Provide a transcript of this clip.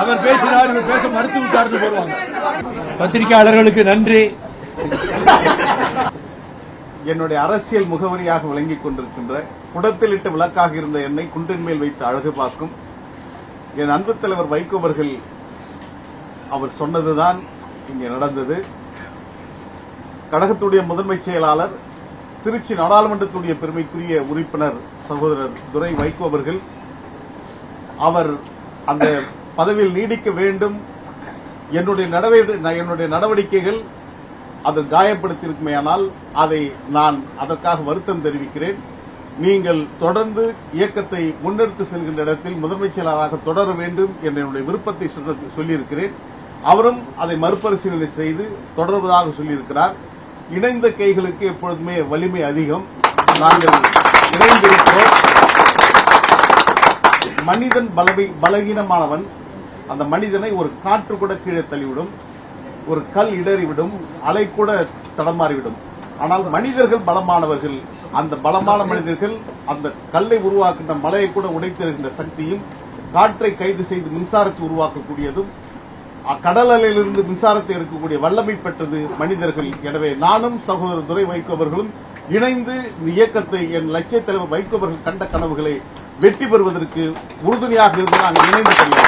அவர் பேசினார் இவர் பேச மறுத்து விட்டார்னு போடுவாங்க. பத்திரிகையாளர்களுக்கு நன்றி. என்னுடைய அரசியல் முகவரியாக விளங்கிக் கொண்டிருக்கின்ற குடத்திலிட்ட விளக்காக இருந்த என்னை குன்றின் மேல் வைத்து அழகு பார்க்கும் என் அன்பு தலைவர் வைகோவர்கள் அவர் சொன்னதுதான் இங்கே நடந்தது. கழகத்துடைய முதன்மை செயலாளர் திருச்சி நாடாளுமன்றத்துடைய பெருமைக்குரிய உறுப்பினர் சகோதரர் துரை வைகோ அவர்கள் அவர் அந்த பதவியில் நீடிக்க வேண்டும். என்னுடைய நடவடிக்கை என்னுடைய நடவடிக்கைகள் அது காயப்படுத்தியிருக்குமேயானால் அதை நான் அதற்காக வருத்தம் தெரிவிக்கிறேன். நீங்கள் தொடர்ந்து இயக்கத்தை முன்னெடுத்து செல்கின்ற இடத்தில் முதன்மைச் செயலாளராக தொடர வேண்டும் என்ற என்னுடைய விருப்பத்தை சொல்லியிருக்கிறேன். அவரும் அதை மறுபரிசீலனை செய்து தொடர்வதாக சொல்லியிருக்கிறார். இணைந்த கைகளுக்கு எப்பொழுதுமே வலிமை அதிகம். நாங்கள் இணைந்திருக்கிறோம். மனிதன் பலவி பலகீனமானவன். அந்த மனிதனை ஒரு காற்று கூட கீழே தள்ளிவிடும். ஒரு கல் இடறிவிடும். அலை கூட தடமாறிவிடும். ஆனால் மனிதர்கள் பலமானவர்கள். அந்த பலமான மனிதர்கள் அந்த கல்லை உருவாக்கின்ற மலையை கூட உடைத்திருக்கின்ற சக்தியும் காற்றை கைது செய்து மின்சாரத்தை உருவாக்கக்கூடியதும் அ- கடல் அலையிலிருந்து மின்சாரத்தை எடுக்கக்கூடிய வல்லமை பெற்றது மனிதர்கள். எனவே நானும் சகோதரர் துறை வைக்கவர்களும் இணைந்து இந்த இயக்கத்தை என் லட்சிய தலைவர் வைக்கவர்கள் கண்ட கனவுகளை வெற்றி பெறுவதற்கு உறுதுணையாக இருந்து நாங்கள் இணைந்து கொள்வோம்